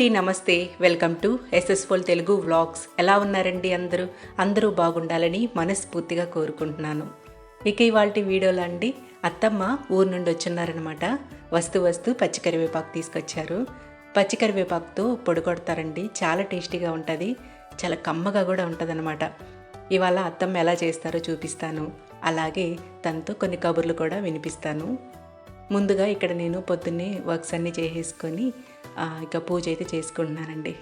అండి నమస్తే. Welcome to ఎస్ఎస్ఫుల్ తెలుగు వ్లాగ్స్. ఎలా ఉన్నారండి అందరూ? అందరూ బాగుండాలని మనస్ఫూర్తిగా కోరుకుంటున్నాను. ఇక ఇవాళ వీడియోలో అండి అత్తమ్మ ఊరు నుండి వచ్చున్నారనమాట వస్తూ వస్తూ పచ్చికరివేపాకు తీసుకొచ్చారు. పచ్చికరివేపాకుతో పొడి కొడతారండి. చాలా టేస్టీగా ఉంటుంది. చాలా కమ్మగా కూడా ఉంటుంది ఇవాళ అత్తమ్మ ఎలా చేస్తారో చూపిస్తాను. అలాగే తనతో కొన్ని కబుర్లు కూడా వినిపిస్తాను. ముందుగా ఇక్కడ నేను పొద్దున్నే వర్క్స్ అన్నీ చేసేసుకొని ఇక పూజ అయితే చేసుకుంటున్నానండి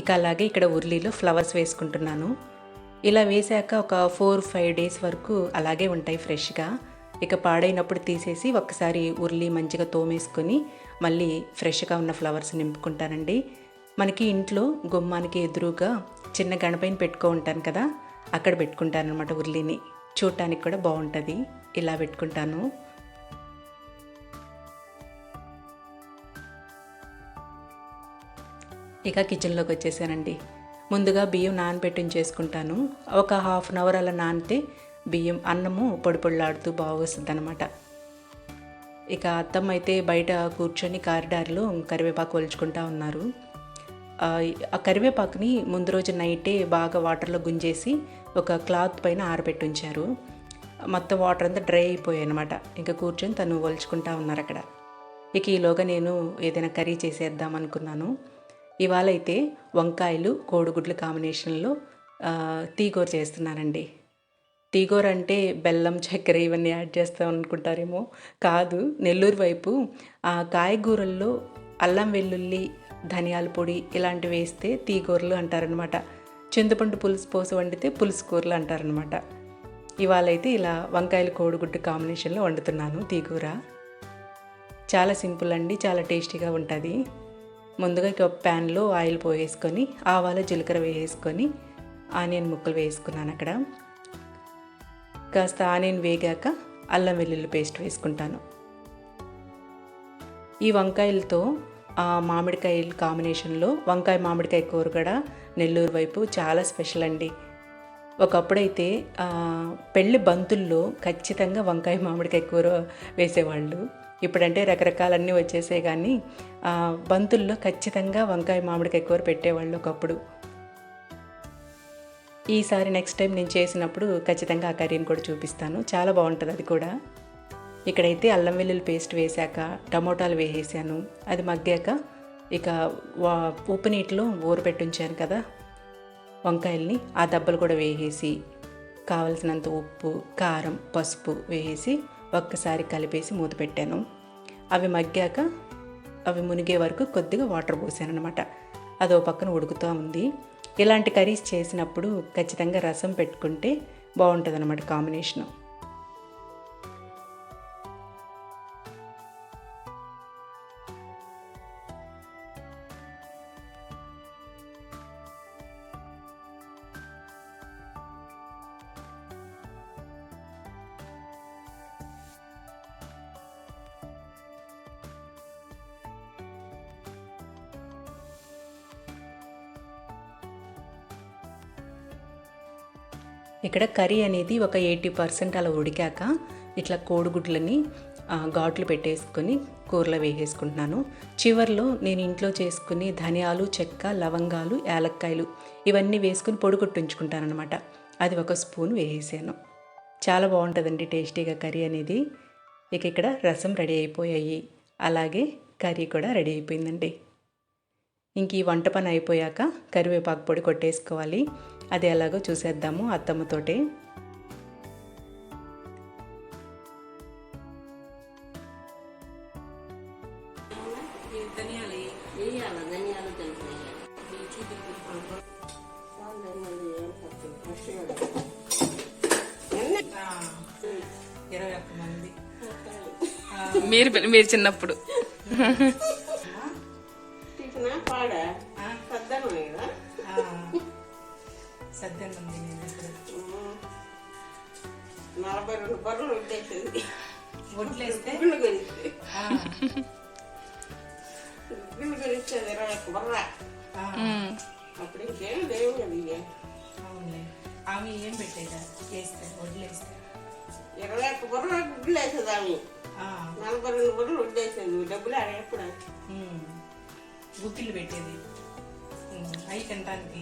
ఇక అలాగే ఇక్కడ ఉర్లీలో ఫ్లవర్స్ వేసుకుంటున్నాను. ఇలా వేసాక ఒక ఫోర్ ఫైవ్ డేస్ వరకు అలాగే ఉంటాయి ఫ్రెష్గా. ఇక పాడైనప్పుడు తీసేసి ఒక్కసారి ఉర్లి మంచిగా తోమేసుకొని మళ్ళీ ఫ్రెష్గా ఉన్న ఫ్లవర్స్ నింపుకుంటానండి. మనకి ఇంట్లో గుమ్మానికి ఎదురుగా చిన్న గణపైన పెట్టుకో ఉంటాను కదా అక్కడ పెట్టుకుంటాను అనమాట ఉర్లిని. చూడటానికి కూడా బాగుంటుంది. ఇలా పెట్టుకుంటాను. ఇక కిచెన్లోకి వచ్చేసానండి. ముందుగా బియ్యం నానబెట్టి చేసుకుంటాను. ఒక హాఫ్ అన్ అవర్ అలా నానితే బియ్యం అన్నము పొడి పొడిలాడుతూ బాగా వస్తుంది అనమాట ఇక అత్తమ్మ అయితే బయట కూర్చొని కారిడార్లో కరివేపాకు ఒలుచుకుంటా ఉన్నారు. ఆ, కరివేపాకుని ముందు రోజు నైటే బాగా వాటర్లో గుంజేసి ఒక క్లాత్ పైన ఆరబెట్టి ఉంచారు. మొత్తం వాటర్ అంతా డ్రై అయిపోయాయి అనమాట ఇంకా కూర్చొని తను ఒలుచుకుంటా ఉన్నారు అక్కడ. ఇక ఈలోగా నేను ఏదైనా కర్రీ చేసేద్దాం అనుకున్నాను. ఇవాళ అయితే వంకాయలు కోడిగుడ్ల కాంబినేషన్లో తీగూర చేస్తున్నానండి. తీగూర అంటే బెల్లం చక్కెర ఇవన్నీ యాడ్ చేస్తాం అనుకుంటారేమో. కాదు నెల్లూరు వైపు ఆ కాయగూరల్లో అల్లం వెల్లుల్లి ధనియాల పొడి ఇలాంటివి వేస్తే తీగూరలు అంటారనమాట చింతపండు పులుసు పోసి వండితే పులుసు కూరలు అంటారనమాట ఇవాళ అయితే ఇలా వంకాయలు కోడిగుడ్డు కాంబినేషన్లో వండుతున్నాను తీగూర చాలా సింపుల్ అండి చాలా టేస్టీగా ఉంటుంది. ముందుగా ఇక ఒక ప్యాన్లో ఆయిల్ పోసేసుకొని ఆవాలు జీలకర్ర వేసేసుకొని ఆనియన్ ముక్కలు వేసుకున్నాను అక్కడ. కాస్త ఆనియన్ వేగాక అల్లం వెల్లుల్లి పేస్ట్ వేసుకుంటాను. ఈ వంకాయలతో ఆ మామిడికాయల కాంబినేషన్లో వంకాయ మామిడికాయ కూర కూడా నెల్లూరు వైపు చాలా స్పెషల్ అండి. ఒకప్పుడైతే ఆ, పెళ్ళి బంతుల్లో ఖచ్చితంగా వంకాయ మామిడికాయ కూర వేసేవాళ్ళు. ఇప్పుడంటే రకరకాలన్నీ వచ్చేసే కానీ బంతుల్లో ఖచ్చితంగా వంకాయ మామిడికాయ కూర పెట్టేవాళ్ళు ఒకప్పుడు. ఈసారి నెక్స్ట్ టైం నేను చేసినప్పుడు ఖచ్చితంగా ఆ కర్రీని కూడా చూపిస్తాను. చాలా బాగుంటుంది అది కూడా. ఇక్కడైతే అల్లం వెల్లుల్లి పేస్ట్ వేశాక టమోటాలు వేసేసాను. అది మగ్గాక ఇక వా ఉప్పు నీటిలో ఊరపెట్టి ఉంచాను కదా వంకాయల్ని ఆ దెబ్బలు కూడా వేసేసి కావలసినంత ఉప్పు కారం పసుపు వేసేసి ఒక్కసారి కలిపేసి మూత పెట్టాను. అవి మగ్గాక అవి మునిగే వరకు కొద్దిగా వాటర్ పోసాను అనమాట అదో పక్కన ఉడుకుతూ ఉంది. ఇలాంటి కర్రీస్ చేసినప్పుడు ఖచ్చితంగా రసం పెట్టుకుంటే బాగుంటుంది అనమాట కాంబినేషను. ఇక్కడ కర్రీ అనేది ఒక ఎయిటీ పర్సెంట్ అలా ఉడికాక ఇట్లా కోడిగుడ్లని ఘాట్లు పెట్టేసుకొని కూరలో వేసేసుకుంటున్నాను. చివర్లో నేను ఇంట్లో చేసుకుని ధనియాలు చెక్క లవంగాలు యాలక్కాయలు ఇవన్నీ వేసుకుని పొడిగొట్టించుకుంటాను అనమాట అది ఒక స్పూన్ వేసేసాను. చాలా బాగుంటుందండి టేస్టీగా కర్రీ అనేది. ఇక ఇక్కడ రసం రెడీ అయిపోయాయి. అలాగే కర్రీ కూడా రెడీ అయిపోయిందండి. ఇంక ఈ వంట పని అయిపోయాక కరివేపాకు పొడి కొట్టేసుకోవాలి. అది ఎలాగో చూసేద్దాము అత్తమ్మతోటే. మీరు మీరు చిన్నప్పుడు. కొనిచ్చేది ఇరవై ఒక్క బర్ర. అప్పుడు ఇంకేం లేవు కదా అవునులే. ఆమె ఏం పెట్టేదా? ఇరవై ఒక్క బర్ర గుగ్గిలు వేసేది ఆమె. నలభై రెండు బర్రెలు వడ్డేసేది డబ్బులు పెట్టేది. అవి తినడానికి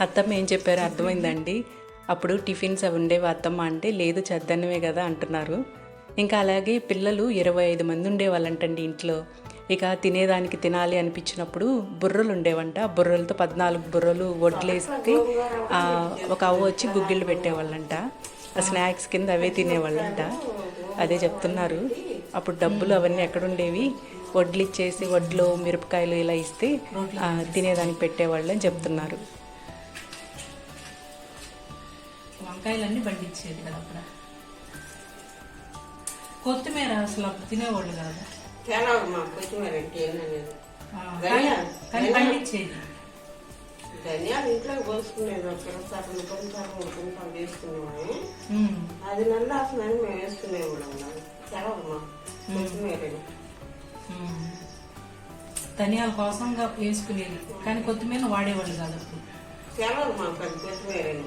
అత్తమ్మ ఏం చెప్పారో అర్థమైందండి. అప్పుడు టిఫిన్స్ అవి ఉండేవి అత్తమ్మ అంటే లేదు చద్దన్నమే కదా అంటున్నారు. ఇంకా అలాగే పిల్లలు ఇరవై ఐదు మంది ఉండేవాళ్ళంటండి ఇంట్లో. ఇక తినేదానికి తినాలి అనిపించినప్పుడు బుర్రలు ఉండేవంట. బుర్రలతో పద్నాలుగు బుర్రలు వడ్లేస్తే ఒక అవ్వ వచ్చి గుగ్గిళ్ళు పెట్టేవాళ్ళంట. ఆ స్నాక్స్ కింద అవే తినేవాళ్ళంట. అదే చెప్తున్నారు. అప్పుడు డబ్బులు అవన్నీ ఎక్కడుండేవి వడ్లు ఇచ్చేసి వడ్లు మిరపకాయలు ఇలా ఇస్తే తినేదానికి పెట్టేవాళ్ళు అని చెప్తున్నారు. వంకాయలన్నీ పండించేది కదా అక్కడ. కొత్తిమీర అసలు అప్పుడు తినేవాళ్ళు కదా. కొత్తిమీర అంటే కానీ పండించేది. ధనియాలు ఇంట్లో పోసుకునేది ఒక కిరసాలు కొంచెం కొంచెం వేసుకునేవాము ఉమ్. అది నల్ల ఆసనాన్ని మేము వేసుకునేవాళ్ళం చాలా మా కొత్తిమీర. ధనియాల కోసంగా వేసుకునేది. కానీ కొత్తిమీర వాడేవాళ్ళు కాదు అప్పుడు. చాలా మా పది కొత్తిమీర.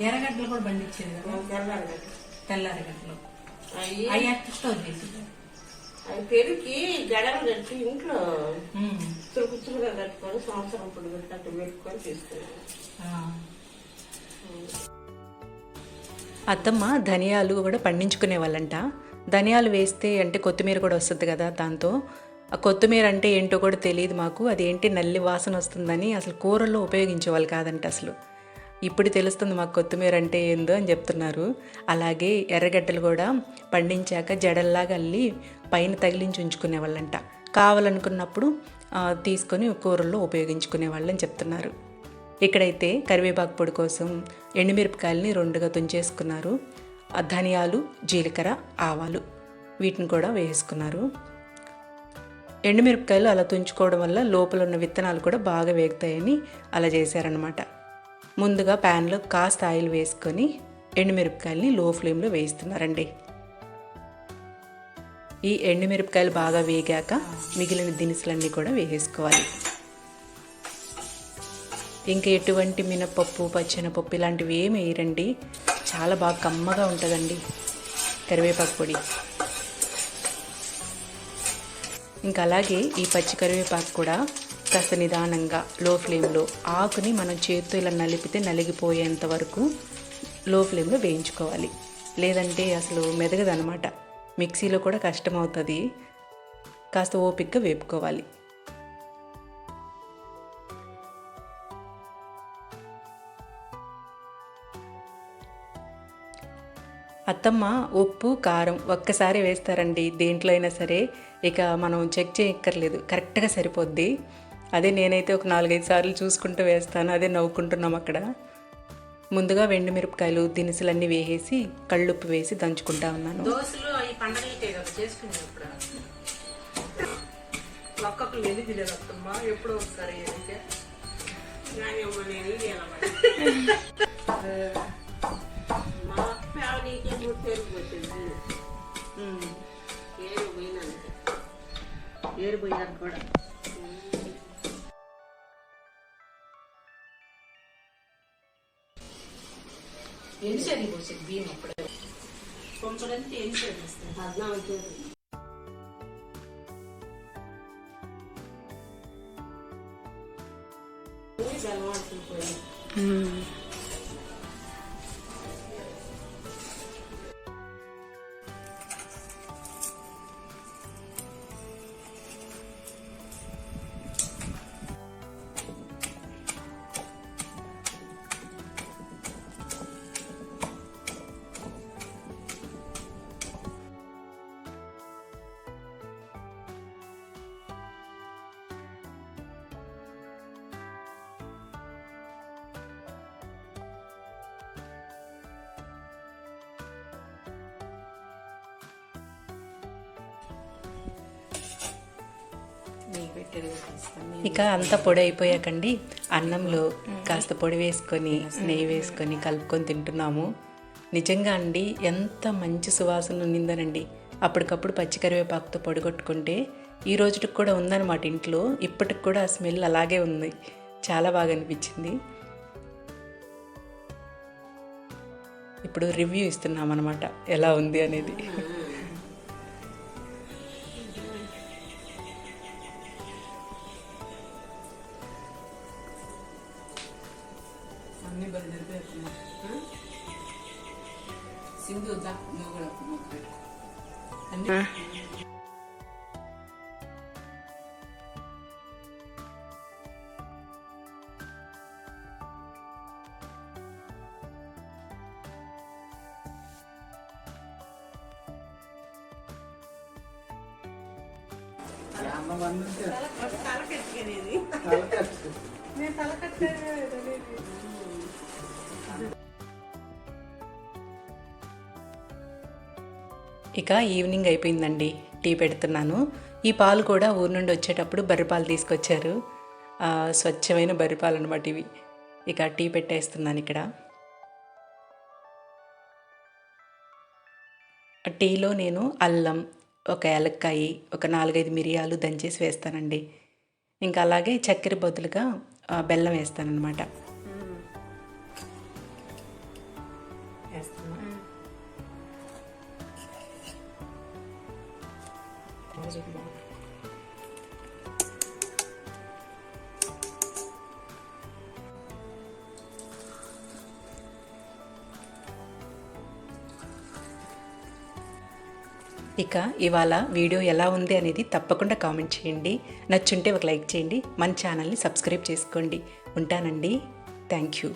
ఎర్రగడ్డలు కూడా పండించేది కదా? తెల్లారి తెల్లెర్రగడ్డలు అవి అవి ఎట్లా స్టోర్ చేసేది అవి పెరిగి గడలు కట్టి ఇంట్లో. చురుకుచురుగా కట్టుకొని సంవత్సరం పొడి కట్టి పెట్టుకొని తీసుకున్నాం. అత్తమ్మ ధనియాలు కూడా పండించుకునే వాళ్ళంట. ధనియాలు వేస్తే అంటే కొత్తిమీర కూడా వస్తుంది కదా దాంతో. ఆ కొత్తిమీర అంటే ఏంటో కూడా తెలియదు మాకు. అదేంటి నల్లి వాసన వస్తుందని అసలు కూరల్లో ఉపయోగించేవాళ్ళు కాదంట అసలు. ఇప్పుడు తెలుస్తుంది మాకు కొత్తిమీర అంటే ఏందో అని చెప్తున్నారు. అలాగే ఎర్రగడ్డలు కూడా పండించాక జడల్లాగా అల్లి పైన తగిలించి ఉంచుకునే వాళ్ళంట కావాలనుకున్నప్పుడు తీసుకొని కూరల్లో ఉపయోగించుకునే వాళ్ళని చెప్తున్నారు. ఇక్కడైతే కరివేపాకు పొడి కోసం ఎండుమిరపకాయలని రెండుగా తుంచేసుకున్నారు. ధనియాలు జీలకర్ర ఆవాలు వీటిని కూడా వేసుకున్నారు. ఎండుమిరపకాయలు అలా తుంచుకోవడం వల్ల లోపల ఉన్న విత్తనాలు కూడా బాగా వేగుతాయని అలా చేశారనమాట ముందుగా ప్యాన్లో కాస్త ఆయిల్ వేసుకొని ఎండుమిరపకాయలని లో ఫ్లేమ్లో వేయిస్తున్నారండి. ఈ ఎండుమిరపకాయలు బాగా వేగాక మిగిలిన దినుసులన్నీ కూడా వేసేసుకోవాలి. ఇంకా ఎటువంటి మినపప్పు పచ్చెనపప్పు ఇలాంటివి ఏమి వేయరండి. చాలా బాగా కమ్మగా ఉంటుందండి కరివేపాకు పొడి. ఇంకా అలాగే ఈ పచ్చి కరివేపాకు కూడా కాస్త నిదానంగా లో ఫ్లేమ్లో ఆకుని మనం చేతితో ఇలా నలిపితే నలిగిపోయేంత వరకు లో ఫ్లేమ్లో వేయించుకోవాలి. లేదంటే అసలు మెదగదనమాట మిక్సీలో కూడా కష్టమవుతుంది. కాస్త ఓపిక్గా వేపుకోవాలి. అత్తమ్మ ఉప్పు కారం ఒక్కసారి వేస్తారండి. దేంట్లో అయినా సరే ఇక మనం చెక్ చేయక్కర్లేదు. కరెక్ట్గా సరిపోద్ది. అదే నేనైతే ఒక నాలుగైదు సార్లు చూసుకుంటూ వేస్తాను అదే నవ్వుకుంటున్నాం అక్కడ. ముందుగా వెండి మిరపకాయలు దినుసులన్నీ వేసేసి కళ్ళుప్పు వేసి దంచుకుంటా ఉన్నాను. దోశలు అవి కూడా ఎన్నిసార్లు పోసేది బియ్యం అప్పుడు. కొంచెంటే ఎన్నిసార్లు పద్నాలుగు ఇక అంతా పొడి అయిపోయాకండి. అన్నంలో కాస్త పొడి వేసుకొని నెయ్యి వేసుకొని కలుపుకొని తింటున్నాము. నిజంగా అండి ఎంత మంచి సువాసన ఉన్నిందనండి అప్పటికప్పుడు పచ్చి కరివేపాకుతో పొడిగొట్టుకుంటే ఈ రోజుకి కూడా ఉందన్నమాట ఇంట్లో. ఇప్పటికి కూడా ఆ స్మెల్ అలాగే ఉంది. చాలా బాగా అనిపించింది. ఇప్పుడు రివ్యూ ఇస్తున్నాం అనమాట ఎలా ఉంది అనేది. సింధు వద్దా నువ్వు కూడా మొక్క పెట్టుకో అన్ని తలకెత్తుకునేది నేను తలకట్లేదు ఇక ఈవినింగ్ అయిపోయిందండి. టీ పెడుతున్నాను. ఈ పాలు కూడా ఊరు నుండి వచ్చేటప్పుడు బర్రెపాలు తీసుకొచ్చారు. స్వచ్ఛమైన బర్రెపాలు అనమాట ఇవి. ఇక టీ పెట్టేస్తున్నాను ఇక్కడ. టీలో నేను అల్లం ఒక ఏలక్కాయి ఒక నాలుగైదు మిరియాలు దంచేసి వేస్తానండి. ఇంకా అలాగే చక్కెర బదులుగా బెల్లం వేస్తానన్నమాట. ఇక ఇవాళ వీడియో ఎలా ఉంది అనేది తప్పకుండా కామెంట్ చేయండి. నచ్చుంటే ఒక లైక్ చేయండి. మన ఛానల్ని సబ్స్క్రైబ్ చేసుకోండి. ఉంటానండి. Thank you.